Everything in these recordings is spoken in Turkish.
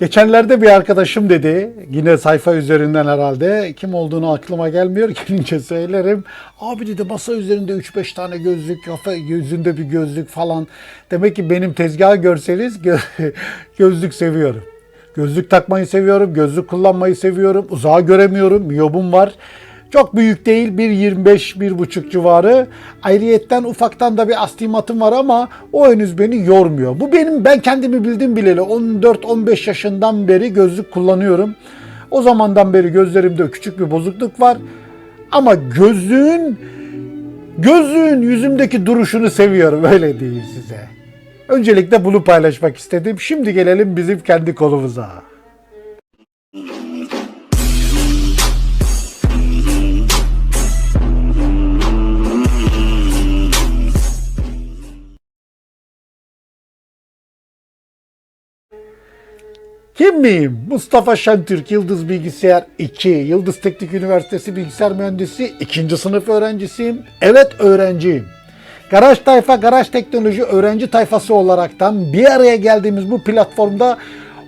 Geçenlerde bir arkadaşım dedi, yine sayfa üzerinden herhalde, kim olduğunu aklıma gelmiyor, gelince söylerim. Abi dedi masa üzerinde 3-5 tane gözlük, kafa yüzünde bir gözlük falan. Demek ki benim tezgahı görseniz gö- gözlük seviyorum. Gözlük takmayı seviyorum, gözlük kullanmayı seviyorum, uzağa göremiyorum, miyobum var. Çok büyük değil, 1.25-1.5 civarı. Ayrıyetten ufaktan da bir astigmatım var ama o henüz beni yormuyor. Bu benim, ben kendimi bildim bileli 14-15 yaşından beri gözlük kullanıyorum. O zamandan beri gözlerimde küçük bir bozukluk var. Ama gözlüğün, gözlüğün yüzümdeki duruşunu seviyorum öyle diyeyim size. Öncelikle bunu paylaşmak istedim. Şimdi gelelim bizim kendi konumuza. Kim miyim? Mustafa Şentürk, Yıldız Bilgisayar 2, Yıldız Teknik Üniversitesi Bilgisayar Mühendisi, 2. sınıf öğrencisiyim. Evet öğrenciyim. Garaj Tayfa, Garaj Teknoloji öğrenci tayfası olaraktan bir araya geldiğimiz bu platformda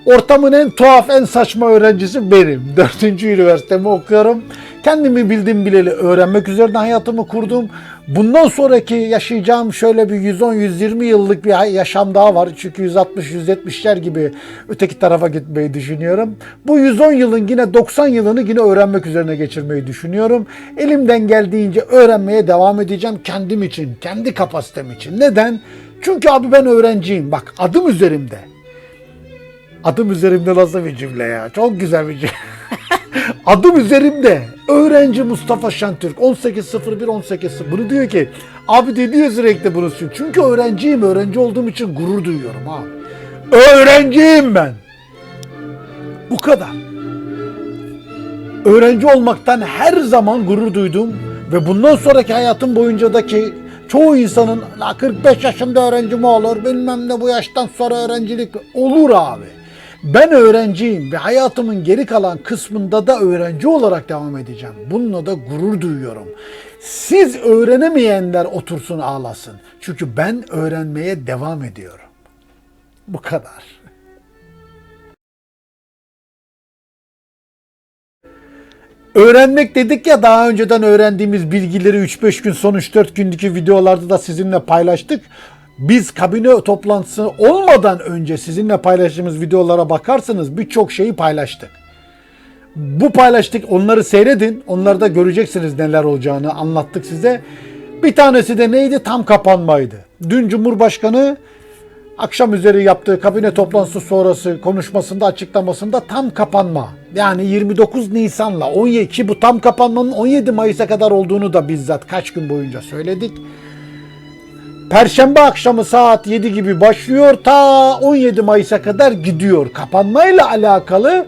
ortamın en tuhaf, en saçma öğrencisi benim. Dördüncü üniversitemi okuyorum. Kendimi bildim bileli öğrenmek üzerine hayatımı kurdum. Bundan sonraki yaşayacağım şöyle bir 110-120 yıllık bir yaşam daha var. Çünkü 160-170'ler gibi öteki tarafa gitmeyi düşünüyorum. Bu 110 yılın yine 90 yılını yine öğrenmek üzerine geçirmeyi düşünüyorum. Elimden geldiğince öğrenmeye devam edeceğim kendim için, kendi kapasitem için. Neden? Çünkü abi ben öğrenciyim. Bak adım üzerimde. Adım üzerimde nasıl bir cümle ya? Çok güzel bir cümle. Adım üzerimde. Öğrenci Mustafa Şentürk 1801 18 Bunu diyor ki abi de diyor sürekli bunu. Çünkü öğrenciyim. Öğrenci olduğum için gurur duyuyorum ha. Öğrenciyim ben. Bu kadar. Öğrenci olmaktan her zaman gurur duydum ve bundan sonraki hayatım boyunca da ki çoğu insanın "La 45 yaşında öğrenci mi olur bilmem ne bu yaştan sonra öğrencilik olur abi. Ben öğrenciyim ve hayatımın geri kalan kısmında da öğrenci olarak devam edeceğim. Bununla da gurur duyuyorum. Siz öğrenemeyenler otursun ağlasın. Çünkü ben öğrenmeye devam ediyorum. Bu kadar. Öğrenmek dedik ya daha önceden öğrendiğimiz bilgileri 3-5 gün son 3-4 gündeki videolarda da sizinle paylaştık. Biz kabine toplantısı olmadan önce sizinle paylaştığımız videolara bakarsanız birçok şeyi paylaştık. Bu paylaştık onları seyredin. Onlarda göreceksiniz neler olacağını anlattık size. Bir tanesi de neydi? Tam kapanmaydı. Dün Cumhurbaşkanı akşam üzeri yaptığı kabine toplantısı sonrası konuşmasında açıklamasında tam kapanma. Yani 29 Nisan'la 17 bu tam kapanmanın 17 Mayıs'a kadar olduğunu da bizzat kaç gün boyunca söyledik. Perşembe akşamı saat 7 gibi başlıyor ta 17 Mayıs'a kadar gidiyor. Kapanmayla alakalı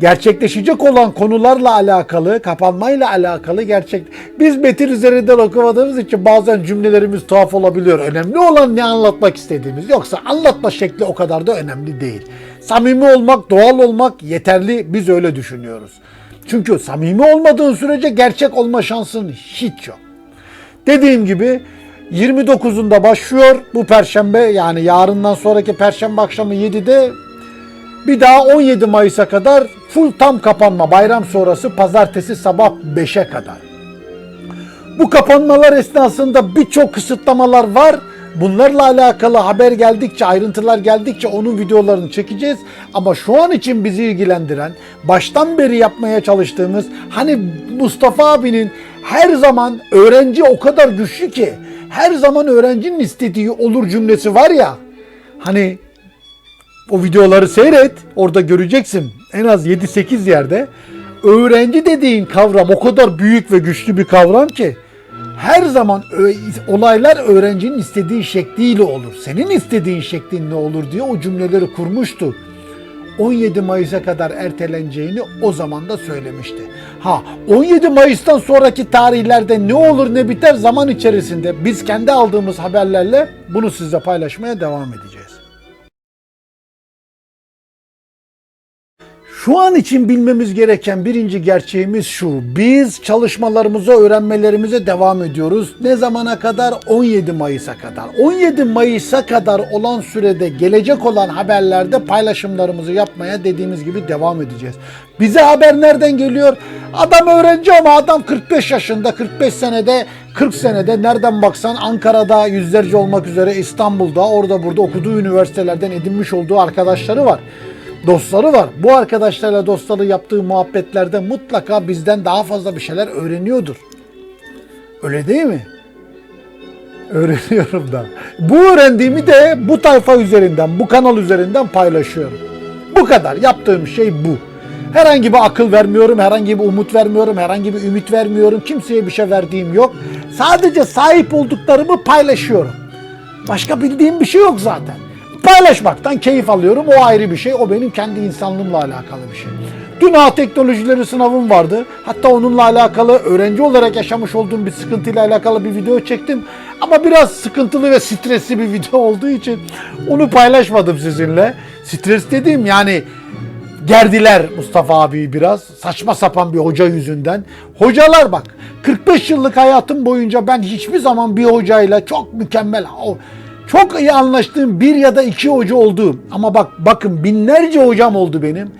gerçekleşecek olan konularla alakalı, kapanmayla alakalı gerçek. Biz metin üzerinden okumadığımız için bazen cümlelerimiz tuhaf olabiliyor. Önemli olan ne anlatmak istediğimiz. Yoksa anlatma şekli o kadar da önemli değil. Samimi olmak, doğal olmak yeterli. Biz öyle düşünüyoruz. Çünkü samimi olmadığın sürece gerçek olma şansın hiç yok. Dediğim gibi 29'unda başlıyor bu perşembe yani yarından sonraki perşembe akşamı 7'de bir daha 17 Mayıs'a kadar full tam kapanma bayram sonrası pazartesi sabah 5'e kadar. Bu kapanmalar esnasında birçok kısıtlamalar var. Bunlarla alakalı haber geldikçe, ayrıntılar geldikçe onun videolarını çekeceğiz. Ama şu an için bizi ilgilendiren, baştan beri yapmaya çalıştığımız, hani Mustafa abinin her zaman öğrenci o kadar güçlü ki, her zaman öğrencinin istediği olur cümlesi var ya, hani o videoları seyret, orada göreceksin en az 7-8 yerde. Öğrenci dediğin kavram o kadar büyük ve güçlü bir kavram ki her zaman olaylar öğrencinin istediği şekliyle olur. Senin istediğin şeklinle olur diye o cümleleri kurmuştu. 17 Mayıs'a kadar erteleneceğini o zaman da söylemişti. Ha 17 Mayıs'tan sonraki tarihlerde ne olur ne biter zaman içerisinde biz kendi aldığımız haberlerle bunu sizle paylaşmaya devam edeceğiz. Şu an için bilmemiz gereken birinci gerçeğimiz şu. Biz çalışmalarımıza, öğrenmelerimize devam ediyoruz. Ne zamana kadar? 17 Mayıs'a kadar. 17 Mayıs'a kadar olan sürede gelecek olan haberlerde paylaşımlarımızı yapmaya dediğimiz gibi devam edeceğiz. Bize haber nereden geliyor? Adam öğrenci ama adam 45 yaşında, 45 senede, 40 senede nereden baksan Ankara'da yüzlerce olmak üzere İstanbul'da orada burada okuduğu üniversitelerden edinmiş olduğu arkadaşları var dostları var. Bu arkadaşlarla dostları yaptığı muhabbetlerde mutlaka bizden daha fazla bir şeyler öğreniyordur. Öyle değil mi? Öğreniyorum da. Bu öğrendiğimi de bu tayfa üzerinden, bu kanal üzerinden paylaşıyorum. Bu kadar. Yaptığım şey bu. Herhangi bir akıl vermiyorum, herhangi bir umut vermiyorum, herhangi bir ümit vermiyorum. Kimseye bir şey verdiğim yok. Sadece sahip olduklarımı paylaşıyorum. Başka bildiğim bir şey yok zaten. Paylaşmaktan keyif alıyorum. O ayrı bir şey. O benim kendi insanlığımla alakalı bir şey. Dün ağ teknolojileri sınavım vardı. Hatta onunla alakalı öğrenci olarak yaşamış olduğum bir sıkıntıyla alakalı bir video çektim. Ama biraz sıkıntılı ve stresli bir video olduğu için onu paylaşmadım sizinle. Stres dediğim yani gerdiler Mustafa abi biraz. Saçma sapan bir hoca yüzünden. Hocalar bak 45 yıllık hayatım boyunca ben hiçbir zaman bir hocayla çok mükemmel çok iyi anlaştığım bir ya da iki hoca oldu. Ama bak bakın binlerce hocam oldu benim.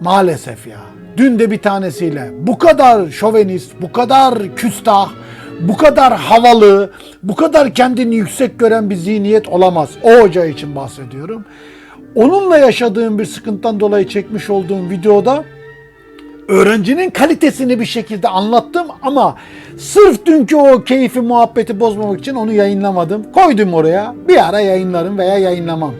Maalesef ya. Dün de bir tanesiyle bu kadar şovenist, bu kadar küstah, bu kadar havalı, bu kadar kendini yüksek gören bir zihniyet olamaz. O hoca için bahsediyorum. Onunla yaşadığım bir sıkıntıdan dolayı çekmiş olduğum videoda öğrencinin kalitesini bir şekilde anlattım ama sırf dünkü o keyfi muhabbeti bozmamak için onu yayınlamadım. Koydum oraya. Bir ara yayınlarım veya yayınlamam.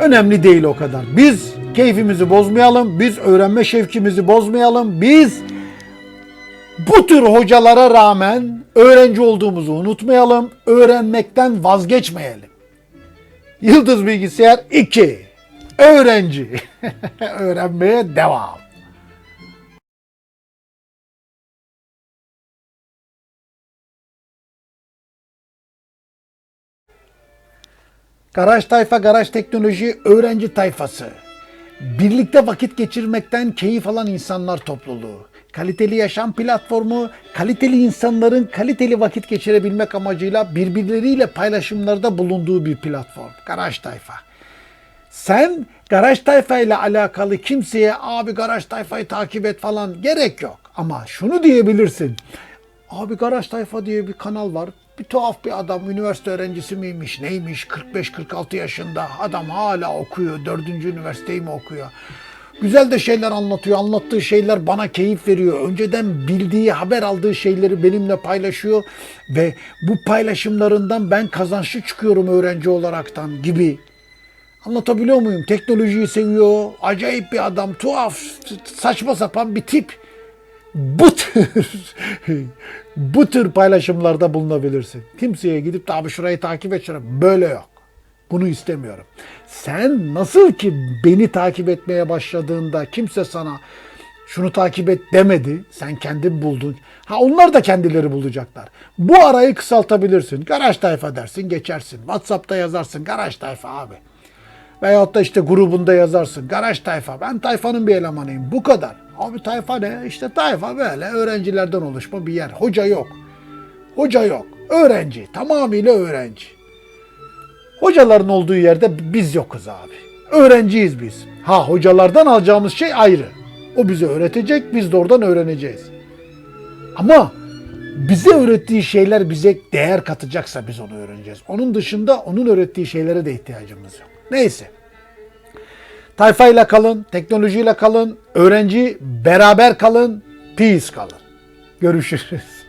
Önemli değil o kadar. Biz keyfimizi bozmayalım. Biz öğrenme şevkimizi bozmayalım. Biz bu tür hocalara rağmen öğrenci olduğumuzu unutmayalım. Öğrenmekten vazgeçmeyelim. Yıldız Bilgisayar 2. Öğrenci. Öğrenmeye devam. Garaj tayfa, garaj teknoloji öğrenci tayfası. Birlikte vakit geçirmekten keyif alan insanlar topluluğu. Kaliteli yaşam platformu, kaliteli insanların kaliteli vakit geçirebilmek amacıyla birbirleriyle paylaşımlarda bulunduğu bir platform. Garaj tayfa. Sen garaj tayfa ile alakalı kimseye abi garaj tayfayı takip et falan gerek yok. Ama şunu diyebilirsin. Abi garaj tayfa diye bir kanal var. Bir tuhaf bir adam üniversite öğrencisi miymiş neymiş 45-46 yaşında adam hala okuyor dördüncü üniversiteyi mi okuyor. Güzel de şeyler anlatıyor. Anlattığı şeyler bana keyif veriyor. Önceden bildiği, haber aldığı şeyleri benimle paylaşıyor ve bu paylaşımlarından ben kazançlı çıkıyorum öğrenci olaraktan gibi. Anlatabiliyor muyum? Teknolojiyi seviyor. Acayip bir adam. Tuhaf, saçma sapan bir tip. Bu tür bu tür paylaşımlarda bulunabilirsin. Kimseye gidip de abi şurayı takip et şurayı. Böyle yok. Bunu istemiyorum. Sen nasıl ki beni takip etmeye başladığında kimse sana şunu takip et demedi. Sen kendin buldun. Ha onlar da kendileri bulacaklar. Bu arayı kısaltabilirsin. Garaj tayfa dersin geçersin. Whatsapp'ta yazarsın garaj tayfa abi. Veyahut da işte grubunda yazarsın. Garaj tayfa. Ben tayfanın bir elemanıyım. Bu kadar. Abi tayfa ne? İşte tayfa böyle öğrencilerden oluşma bir yer. Hoca yok. Hoca yok. Öğrenci. Tamamıyla öğrenci. Hocaların olduğu yerde biz yokuz abi. Öğrenciyiz biz. Ha hocalardan alacağımız şey ayrı. O bize öğretecek, biz de oradan öğreneceğiz. Ama bize öğrettiği şeyler bize değer katacaksa biz onu öğreneceğiz. Onun dışında onun öğrettiği şeylere de ihtiyacımız yok. Neyse. Tayfayla kalın, teknolojiyle kalın, öğrenci beraber kalın, peace kalın. Görüşürüz.